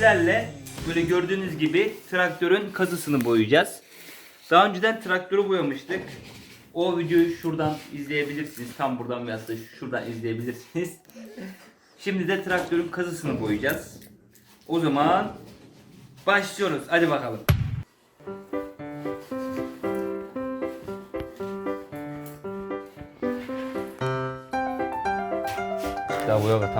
sizlerle böyle gördüğünüz gibi traktörün kazısını boyayacağız. Daha önceden traktörü boyamıştık. O videoyu şuradan izleyebilirsiniz. Tam buradan veya da şuradan izleyebilirsiniz. Şimdi de traktörün kazısını boyayacağız. O zaman başlıyoruz. Hadi bakalım. Daha boya var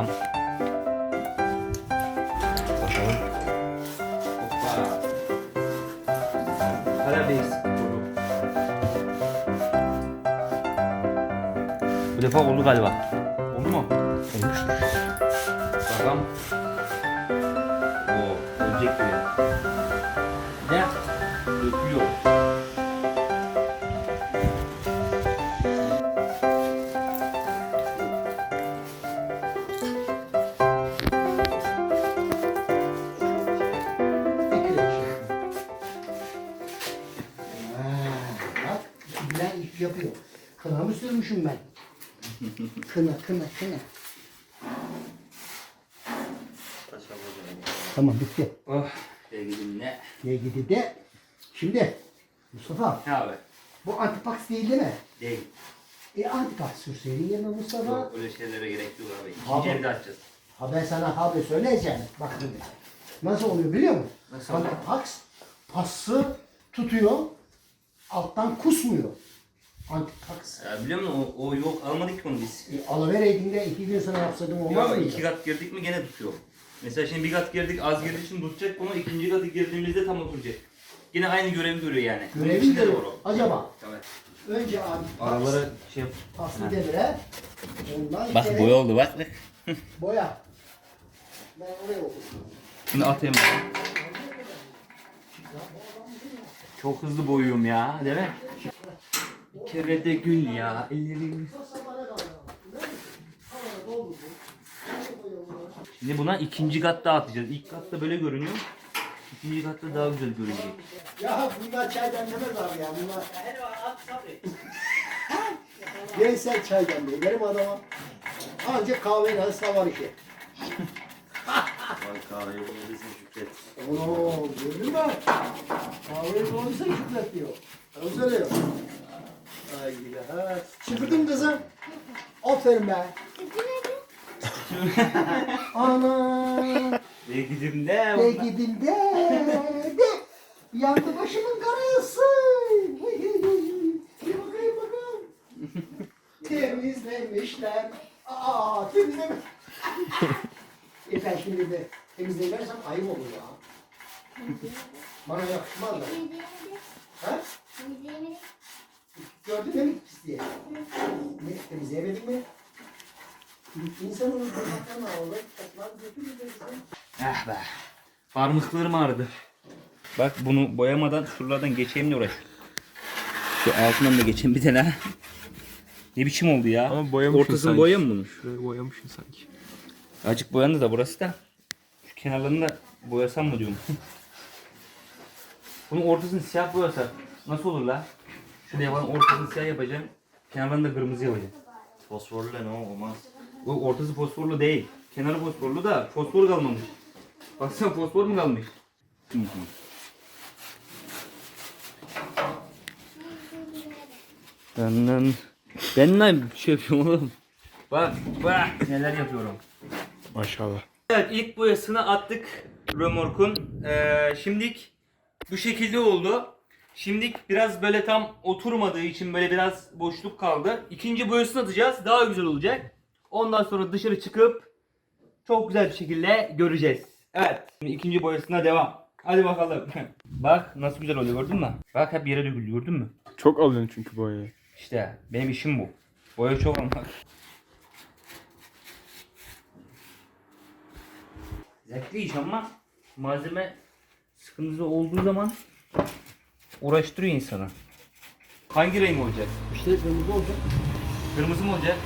Bu defa oldu galiba. Oldu mu? Olmuştur. Bakalım. Oo, ölecek gibi. Ne? Dökülüyor. Yapıyor. Kına mı sürmüşüm ben? Kına kına kına. Tamam bitti. Oh, sevgilim ne? Ne gidi de. Şimdi Mustafa Ne abi? bu antipax değil değil mi? Değil. E antipax sürseydin yerine Mustafa. Yok, öyle şeylere gerek yok abi. Abi. İkinci evde açacağız. Ha ben sana abi söyleyeceğim. Bak şimdi. Nasıl oluyor biliyor musun? Nasıl? Antipax pası tutuyor. Alttan kusmuyor. Antipax. Ya biliyor musun o, o yok almadık ki onu biz. E, alıvereydin de iki gün sonra yapsaydın olmaz Ya mıydı? iki kat girdik mi gene tutuyor. Mesela şimdi bir kat girdik az girdiği için tutacak bunu ikinci katı girdiğimizde tam oturacak. Yine aynı görevi görüyor yani. Görevi içinde de görüyor. var o. Acaba Evet. önce antipax. Aralara şey yap. Paslı demire. Ondan Bak içeri boya oldu bak. Boya. Ben oraya okudum. Şimdi atayım ben. Çok hızlı boyuyorum ya değil mi? Bir kere de gül ya. Ellerim. Şimdi buna ikinci kat daha atacağız. İlk katta böyle görünüyor. İkinci katta daha güzel görünecek. Ya bunlar çay demlemez abi ya. Bunlar... Gelsel çay demliyor. Benim adama ancak kahveyle savar işi. Vay kahveyi bulabilirsin Şükret. Oo, gördün mü? Kahveyi bulursa şükret diyor. Öyle söylüyor. Ay gidi ha. Çıkırdın kızım. Aferin be. Ana. Ve gidin de. De gidin de. De. Yandı başımın karası. Bir bakayım bakalım. Temizlemişler. Aa temizlemiş. e ben şimdi de temizleyiversem ayıp olur ya. Bana yakışmaz da. Ha? Gördün mü pisliği? Ne, temizleyemedin mi? İnsanın. Ah be. Parmaklarım ağrıdı. Bak bunu boyamadan şuralardan geçeyim diye uğraş. Şu altından da geçeyim bir tane. Ne biçim oldu ya? Ama boyamışsın Ortasını sanki. boyayayım mı bunu? Şurayı boyamışsın sanki. Azıcık boyandı da burası da. Şu kenarlarını da boyasam mı diyorum. Bunun ortasını siyah boyasak nasıl olur la? Şuraya falan ortasını siyah yapacağım. Kenarlarını da kırmızı yapacağım. Fosforlu ne o olmaz. Bu ortası fosforlu değil. Kenarı fosforlu da fosfor kalmamış. Baksana fosfor mu kalmış? Hı hı. Ben ben ne şey yapıyorum oğlum? Bak bak neler yapıyorum. Maşallah. Evet ilk boyasını attık römorkun. Ee, şimdilik bu şekilde oldu. Şimdilik biraz böyle tam oturmadığı için böyle biraz boşluk kaldı. İkinci boyasını atacağız. Daha güzel olacak. Ondan sonra dışarı çıkıp çok güzel bir şekilde göreceğiz. Evet. Şimdi ikinci boyasına devam. Hadi bakalım. Bak nasıl güzel oluyor gördün mü? Bak hep yere döküldü gördün mü? Çok alıyorsun çünkü boyayı. İşte benim işim bu. Boya çok almak. Zevkli iş ama malzeme sıkıntısı olduğu zaman uğraştırıyor insanı. Hangi renk olacak? İşte kırmızı olacak. Kırmızı mı olacak?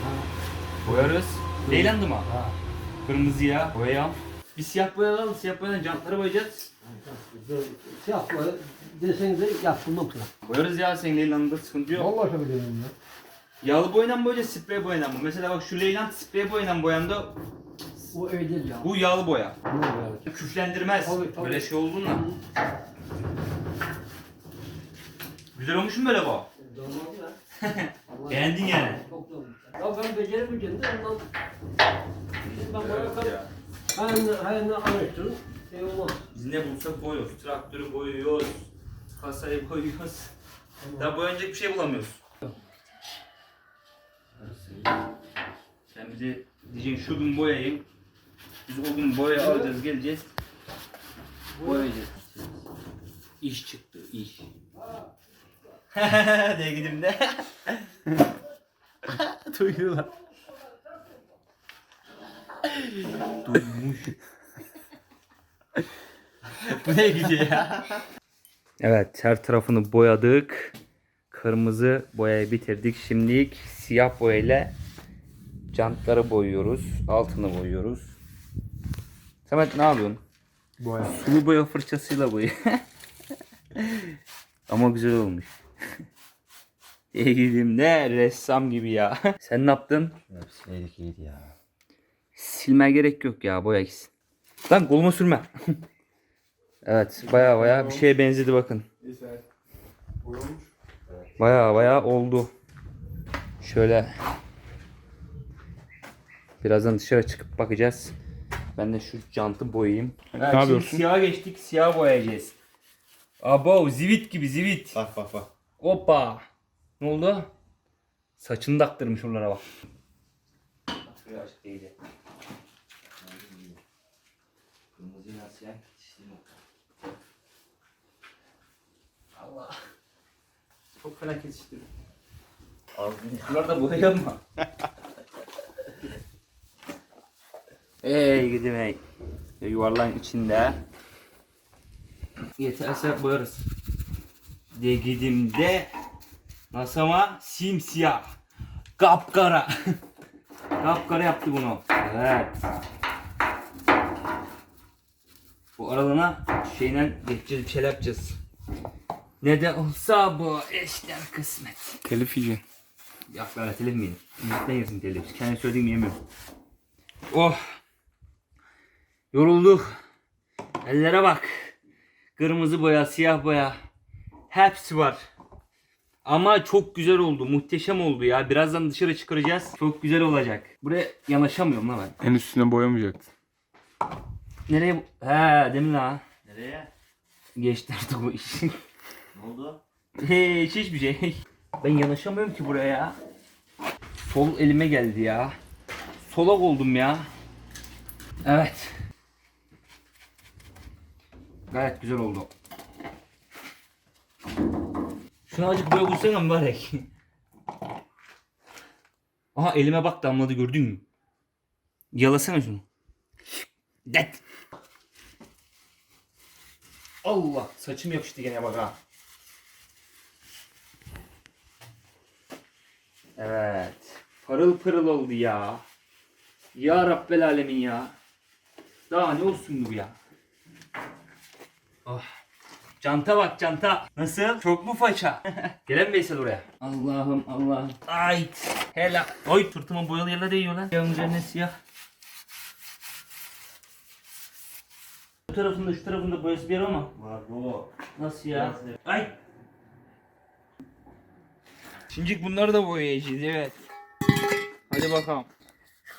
Boyarız. Leylandı mı? Ha. Kırmızıya boyayalım. Bir siyah boya alalım. Siyah boyadan jantları boyayacağız. Siyah boya desenize yaptırmam sana. Boyarız ya senin Leylan'da sıkıntı yok. Vallahi şöyle diyorum ya. Yağlı boyanan mı boyayacağız, sprey boyanan mı? Mesela bak şu Leyland sprey boyanan boyanda O öyle değil ya. Bu yağlı boya. Bu öyle. Küflendirmez. Tabii, tabii. Böyle şey olduğunda. Güzel olmuş mu böyle bu? Beğendin yani. Ya ben beceremeyeceğim de ondan. Şimdi ben bana kal. Hayırlı, hayırlı araştırın. Şey olmaz. Biz ne bulsak boyuyoruz. Traktörü boyuyoruz. Kasayı boyuyoruz. Daha boyanacak bir şey bulamıyoruz. Sen bize diyeceksin şu gün boyayayım. Biz o gün boya alacağız geleceğiz. Boyayacağız. İş çıktı iş. de gidip de. Duyuyorlar. Duymuş. Bu ne gidiyor ya? Evet her tarafını boyadık. Kırmızı boyayı bitirdik. Şimdilik siyah boyayla jantları boyuyoruz. Altını boyuyoruz. Samet ne yapıyorsun? Boya. Sulu boya fırçasıyla boyuyor. Ama güzel olmuş. Eğilimde ressam gibi ya. Sen ne yaptın? Hepsi neydik iyiydi ya. Silme gerek yok ya boya gitsin. Lan koluma sürme. evet baya baya bir şeye benzedi bakın. Baya baya oldu. Şöyle. Birazdan dışarı çıkıp bakacağız. Ben de şu jantı boyayayım. Ne şimdi yapıyorsun? Siyah geçtik siyah boyayacağız. Abo zivit gibi zivit. Bak bak bak. Hoppa. Ne oldu? Saçını taktırmış oralara bak. İşte Allah. Çok fena kesiştim. Az Şuraları da boyayalım mı? Ey gidim ey. Yuvarlağın içinde. Yeterse boyarız. De gidim de. Nasıl ama? Simsiyah. Kapkara. Kapkara yaptı bunu. Evet. Bu aralığına şeyle geçeceğiz bir şeyler yapacağız. Ne de olsa bu eşler kısmet. Telif yiyeceksin. Ya ben telif miyim? Ne yesin telif? Kendi söylediğimi yemiyorum. Oh. Yorulduk. Ellere bak. Kırmızı boya, siyah boya. Hepsi var. Ama çok güzel oldu. Muhteşem oldu ya. Birazdan dışarı çıkaracağız. Çok güzel olacak. Buraya yanaşamıyorum lan ben. En üstüne boyamayacaksın. Nereye? He demin ha. Nereye? Geçti artık bu iş. Ne oldu? Hiç hiçbir şey. Ben yanaşamıyorum ki buraya ya. Sol elime geldi ya. Solak oldum ya. Evet. Gayet güzel oldu. Şunu azıcık böyle bulsana mübarek. Aha elime bak damladı gördün mü? Yalasana şunu. Det. Allah saçım yapıştı gene bak ha. Evet. Parıl pırıl oldu ya. Ya Rabbel Alemin ya. Daha ne olsun bu ya. Oh. Canta bak canta. Nasıl? Çok mu faça? Gelen Veysel oraya. Allah'ım Allah'ım. Ay. Helal. Oy tırtımın boyalı yerine değiyor lan. Siyahın üzerine siyah. Bu tarafında şu tarafında boyası bir yer ama. Var bu. Nasıl ya? Ay. Şimdi bunları da boyayacağız evet. Hadi bakalım.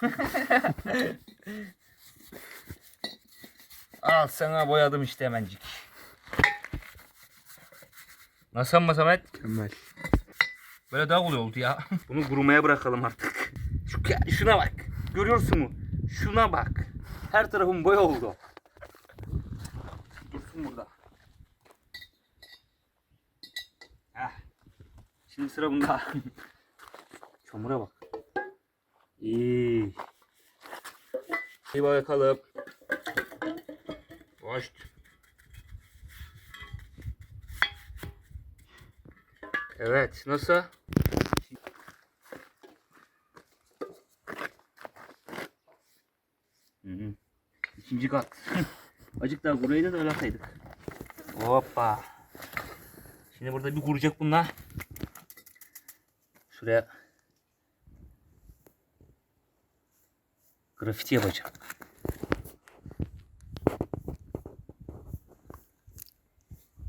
Al sana boyadım işte hemencik. Nasıl ama Samet? Mükemmel. Böyle daha kolay oldu ya. Bunu kurumaya bırakalım artık. Şu, şuna bak. Görüyorsun mu? Şuna bak. Her tarafım boya oldu. Dursun burada. Heh. Şimdi sıra bunda. Çamura bak. İyi. Bir bakalım. Hoş. Evet nasıl? İkinci kat. Acık daha kuraydı da öyle ataydık. Hoppa. Şimdi burada bir kuracak bunlar. Şuraya grafiti yapacağım.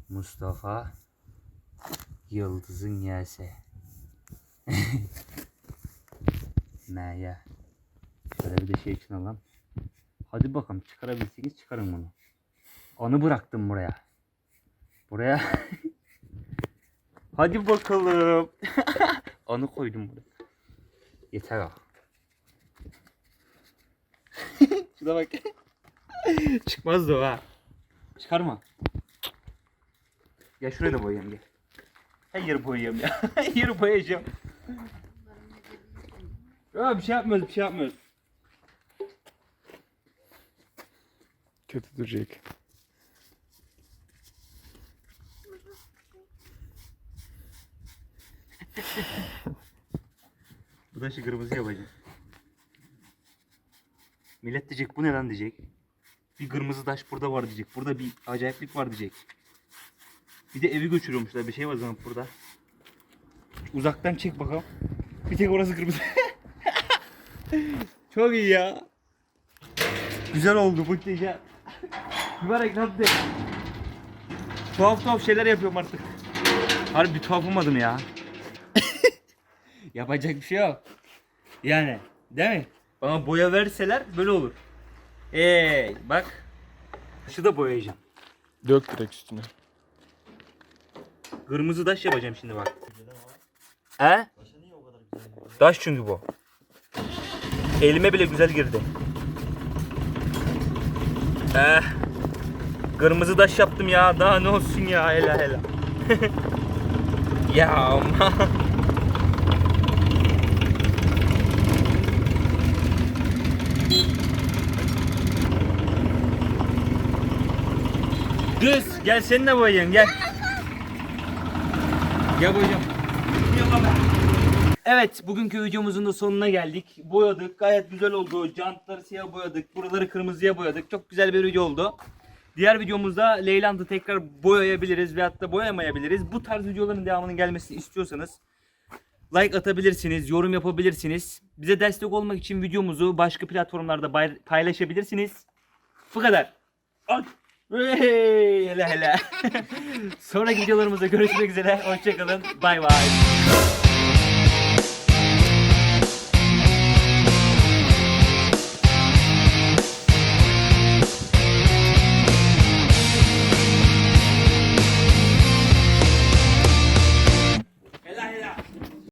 Mustafa Yıldız'ın yese. Meğer. Şöyle bir de şey için alalım. Hadi bakalım çıkarabilseniz çıkarın bunu. Onu bıraktım buraya. Buraya. Hadi bakalım. Onu koydum buraya. Yeter o. Şuna bak. Çıkmaz da o ha. Çıkarma. Ya şuraya da boyayayım gel. Her yeri boyayayım ya. Yeri boyayacağım. Ya bir şey yapmıyoruz, bir şey yapmıyoruz. Kötü duracak. Bu da şu kırmızı yapacağım. Millet diyecek bu ne lan diyecek. Bir kırmızı taş burada var diyecek. Burada bir acayiplik var diyecek. Bir de evi götürüyormuşlar. Bir şey var zaman burada. Uzaktan çek bakalım. Bir tek orası kırmızı. Çok iyi ya. Güzel oldu bu gece. Mübarek hadi. Tuhaf tuhaf şeyler yapıyorum artık. Harbi bir tuhaf olmadım ya. Yapacak bir şey yok. Yani değil mi? Bana boya verseler böyle olur. Ee bak. Şu da boyayacağım. Dök direkt üstüne. Kırmızı taş yapacağım şimdi bak. He? Taş çünkü bu. Elime bile güzel girdi. Eh. Kırmızı taş yaptım ya. Daha ne olsun ya hela hela. ya aman. Kız gel seninle boyayayım gel. Gel boyayacağım. Evet bugünkü videomuzun da sonuna geldik. Boyadık gayet güzel oldu. Jantları siyah boyadık. Buraları kırmızıya boyadık. Çok güzel bir video oldu. Diğer videomuzda Leyland'ı tekrar boyayabiliriz veyahut da boyamayabiliriz. Bu tarz videoların devamının gelmesini istiyorsanız like atabilirsiniz, yorum yapabilirsiniz. Bize destek olmak için videomuzu başka platformlarda paylaşabilirsiniz. Bu kadar. At. Hele hele. Sonraki videolarımızda görüşmek üzere. Hoşçakalın. Bay bay.